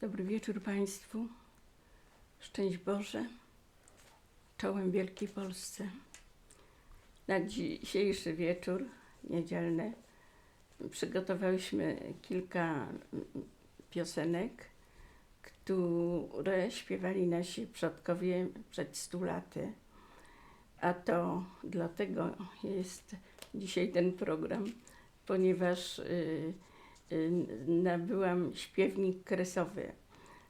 Dobry wieczór Państwu. Szczęść Boże. Czołem Wielkiej Polsce. Na dzisiejszy wieczór niedzielny przygotowałyśmy kilka piosenek, które śpiewali nasi przodkowie przed stu laty. A to dlatego jest dzisiaj ten program, ponieważ y, y, nabyłam śpiewnik kresowy.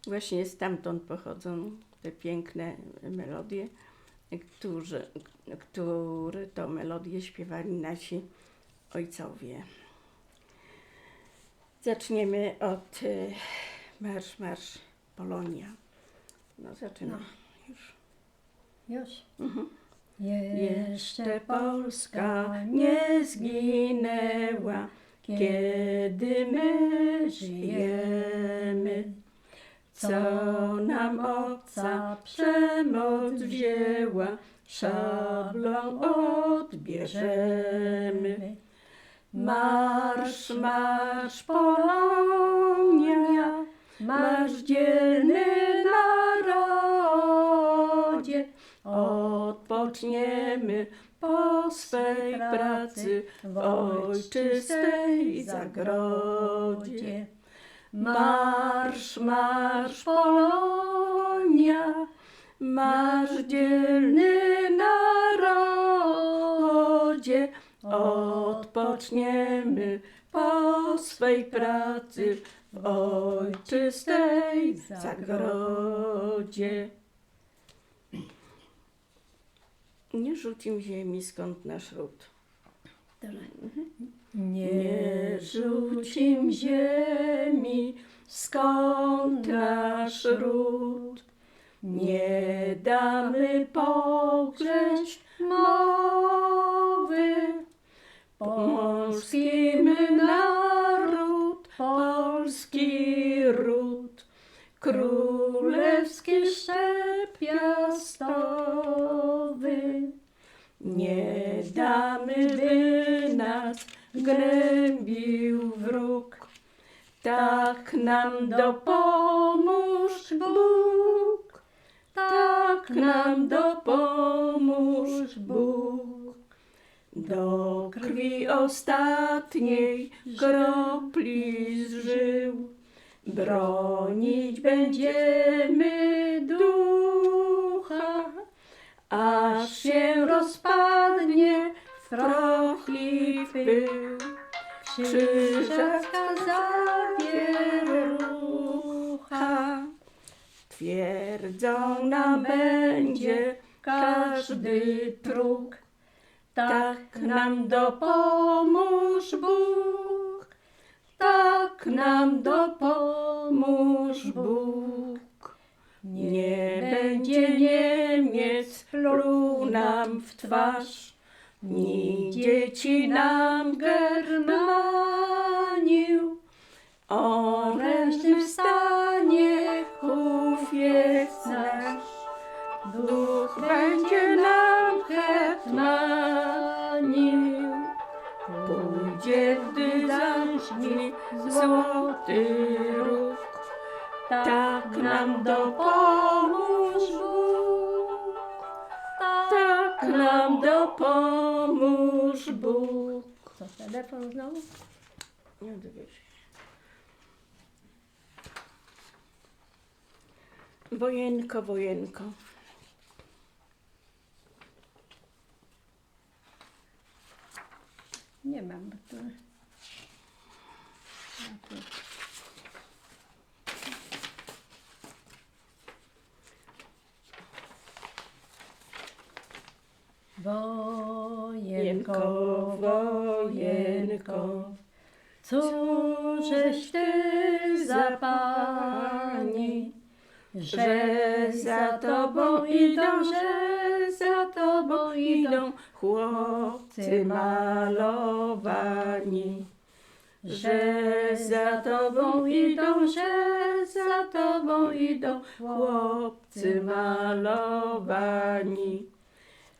Właśnie stamtąd pochodzą te piękne melodie, którzy, które to melodie śpiewali nasi ojcowie. Zaczniemy od y, Marsz, Marsz Polonia. No zaczynam już. Już. Mhm. Jeszcze Polska nie zginęła, kiedy my żyjemy. Co nam obca przemoc wzięła, szablą odbierzemy. Marsz, marsz Polonia, marsz dzielny narodzie, odpoczniemy pracy w ojczystej zagrodzie. Marsz, marsz Polonia, marsz dzielny narodzie, odpoczniemy po swej pracy w ojczystej zagrodzie. Nie rzucim ziemi, skąd nasz ród. Nie rzucim ziemi, skąd nasz ród. Nie damy pogrzeć mowy. Polski nam dopomóż Bóg. Tak nam dopomóż Bóg. Do krwi ostatniej kropli zżył. Bronić będziemy ducha aż się rozpadnie w proch i w pył. Krzyżacka zawierucha, twierdzą nam będzie każdy próg. Tak nam dopomóż Bóg, tak nam dopomóż Bóg. Nie będzie Niemiec pluł nam w twarz, ni dzieci nam germanił. Orężny wstanie, Nie się. Wojenko, wojenko. Nie mam, bo to... Wojenko, wojenko, cóżeś ty za pani, że za tobą idą, że za tobą idą chłopcy malowani. Że za tobą idą, że za tobą idą chłopcy malowani.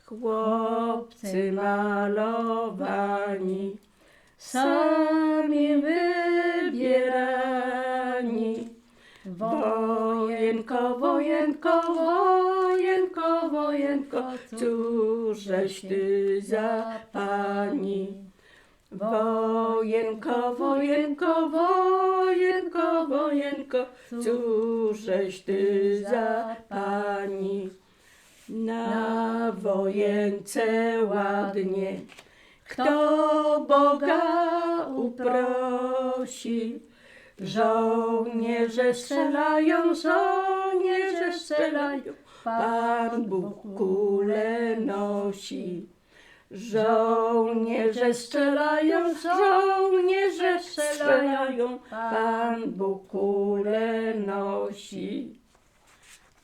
Chłopcy malowani, sami wybierani. Wo Wojenko, wojenko, wojenko, wojenko, cóżeś ty za pani? Wojenko, wojenko, wojenko, wojenko, cóżeś ty za pani? Na wojence ładnie, kto Boga uprosi, żołnierze strzelają, żołnierze strzelają, Pan Bóg kule nosi. Żołnierze strzelają, żołnierze strzelają, Pan Bóg kule nosi.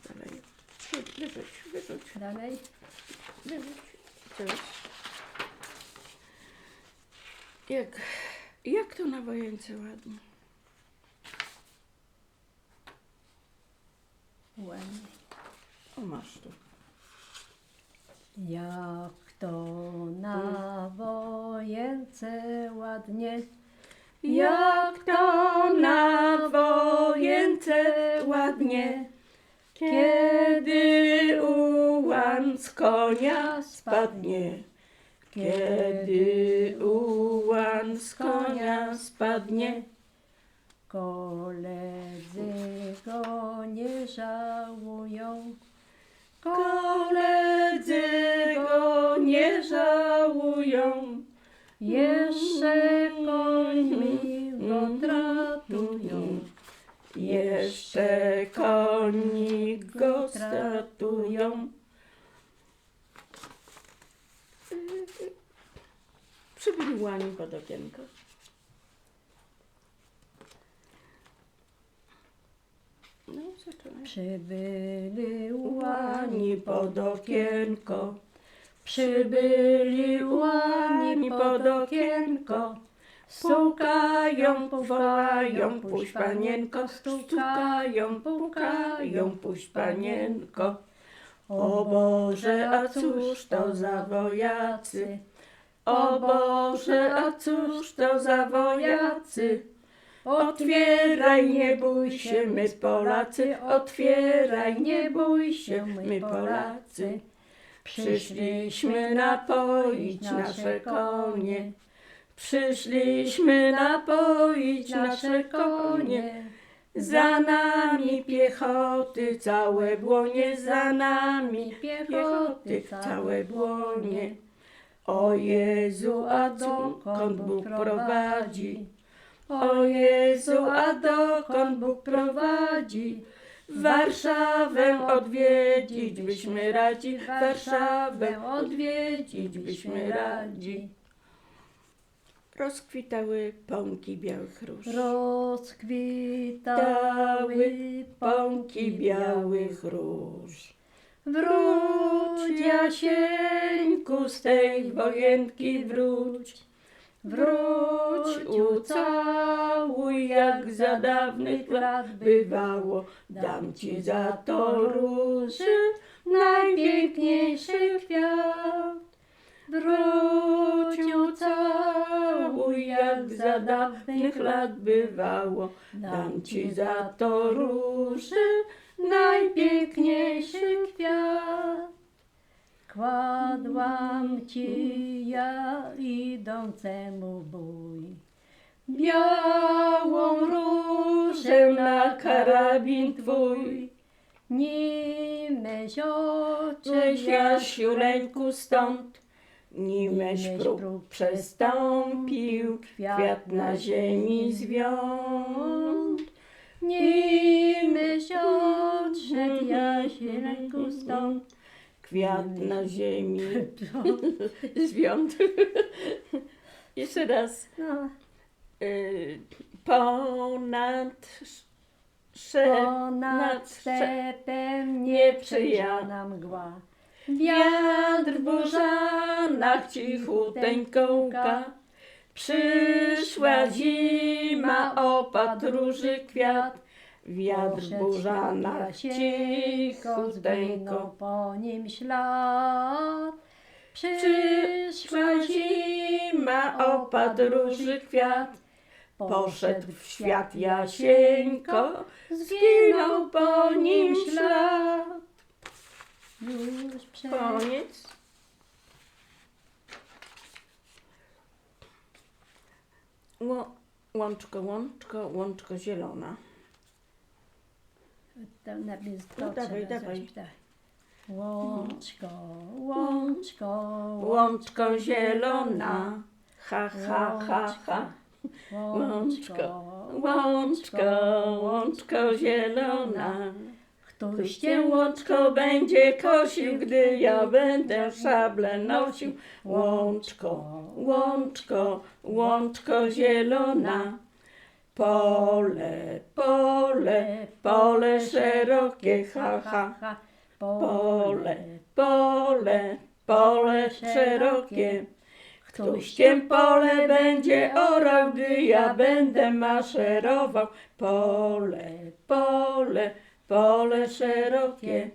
Dalej. Wyrzuć, wyrzuć, Dalej. wyrzuć. Jak, jak to na wojence ładnie? Ładnie. O, masz tu. Jak to na wojence ładnie, Jak to na wojence ładnie, kiedy ułan z konia spadnie. Kiedy ułan z konia spadnie, koledzy go nie żałują. koledzy go nie żałują. Jeszcze końmi go tratują. Jeszcze koni go stratują. Przybyli łani pod okienko. No. Przybyli Łani pod okienko. przybyli Łani pod okienko. Stukają, wołają, puść panienko, stukają, pukają, puść panienko. O Boże, a cóż to za wojacy? O Boże, a cóż to za wojacy? Otwieraj, nie bój się, my Polacy, otwieraj, nie bój się, my Polacy. Przyszliśmy napoić nasze konie, przyszliśmy napoić nasze konie. Za nami piechoty całe błonie, za nami piechoty całe błonie. O Jezu, a dokąd Bóg prowadzi? O Jezu, a dokąd Bóg prowadzi? Warszawę odwiedzić byśmy radzi, Warszawę odwiedzić byśmy radzi. Rozkwitały pąki białych róż. rozkwitały pąki białych róż. Wróć, Jasieńku, z tej wojenki wróć. Wróć, ucałuj, jak za dawnych lat bywało. Dam ci za to róży, najpiękniejszy kwiat. Wróć, ucałuj, jak za dawnych lat bywało. Dam ci za to róży, najpiękniejszy. Kładłam ci ja idącemu bój. Białą różę na karabin twój. Nimeś oczy Cześć Jasiuleńku stąd, nimeś próg przestąpił, kwiat na ziemi zwiąd. Nimeś odszedł Jasieńku stąd. Kwiat na ziemi zwiąd. Jeszcze raz. No, Y, ponad sze, ponad nad sze, stepem nieprzyjana nieprzyjana mgła. Wiatr w burzanach cichuteńko łka. Przyszła zima, opadł róży kwiat. Wiatr burzanach cichuteńko cichuteńko. po nim ślad. Przyszła zima, opadł róży kwiat. Poszedł w świat Jasieńko, zginął po nim ślad. Już przed... Koniec. Łączko, łączko, łączko zielona. To na No dawaj, dawaj. zaśpiewać. Łączko, łączko, Łączko zielona. Ha, ha, ha, ha. Łączko, łączko, łączko zielona. Któż cię łączko będzie kosił, gdy ja będę szable nosił? Łączko, łączko, łączko zielona. Pole, pole, pole szerokie, ha, ha. Pole, pole, pole szerokie. Któż cię pole będzie orał, gdy ja będę maszerował. Pole, pole, pole szerokie.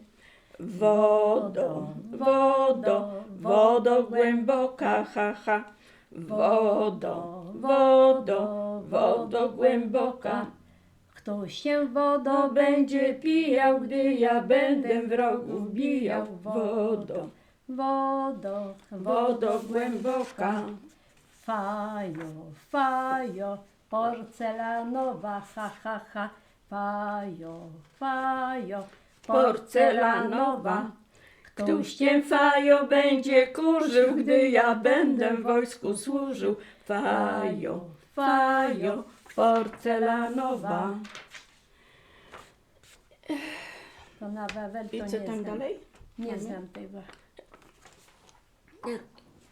Wodo, wodo, wodo głęboka, ha, ha. Wodo, wodo, wodo głęboka. Ktoś się wodą To będzie pijał, gdy ja będę wrogów bijał. Wodo, wodą, wodo głęboka. Fajo, fajo, porcelanowa, ha, ha, ha. Fajo, fajo, porcelanowa. Któż cię fajo będzie kurzył, gdy ja będę w wojsku służył? Fajo, fajo, porcelanowa. To na Wawel to I nie co tam znam. dalej? Nie Mamy? znam tego.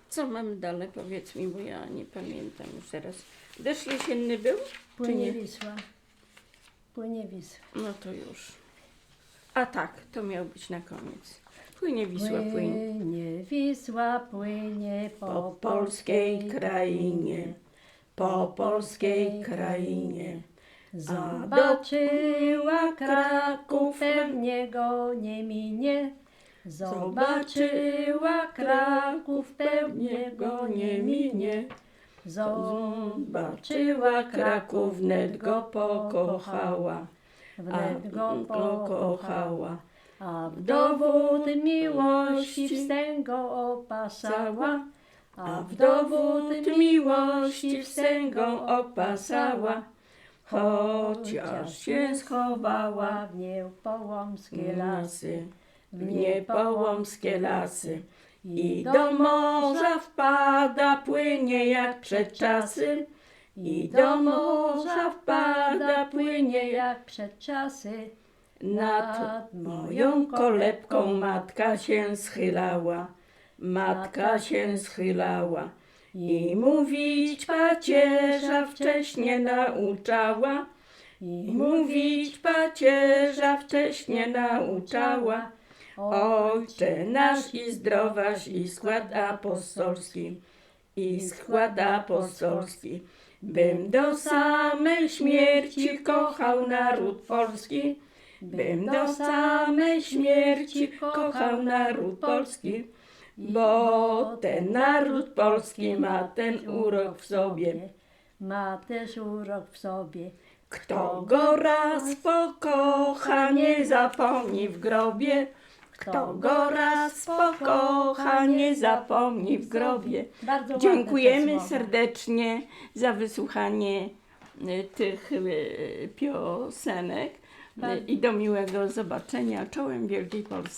Co mam dalej, powiedz mi, bo ja nie pamiętam już teraz. Deszcz jesienny był? Czy Płynie nie? Wisła. Płynie Wisła. No to już. A tak, to miał być na koniec. Płynie Wisła, płynie. Płynie Wisła, płynie po, Po polskiej krainie, po polskiej krainie. Zobaczyła Kraków, pewnie go nie minie. Zobaczyła Kraków, pewnie go nie minie. Zobaczyła Kraków, wnet go pokochała, wnet go pokochała. A w dowód miłości wstęgą opasała, A w dowód miłości wstęgą opasała, chociaż się schowała w niepołomskie lasy, w niepołomskie lasy. I do morza wpada, płynie jak przed czasy. I do morza wpada, płynie jak przed czasy. Nad moją kolebką matka się schylała. Matka się schylała. I mówić pacierza wcześnie nauczała. I mówić pacierza wcześnie nauczała. Ojcze nasz i zdrowaś i skład apostolski, i skład apostolski, bym do samej śmierci kochał naród polski, bym do samej śmierci kochał naród polski, bo ten naród polski ma ten urok w sobie. Ma też urok w sobie. Kto go raz pokocha, nie zapomni w grobie. Kto go raz pokocha, nie zapomni w grobie. Bardzo Dziękujemy serdecznie za wysłuchanie y, tych y, piosenek Bardzo. i do miłego zobaczenia czołem Wielkiej Polski.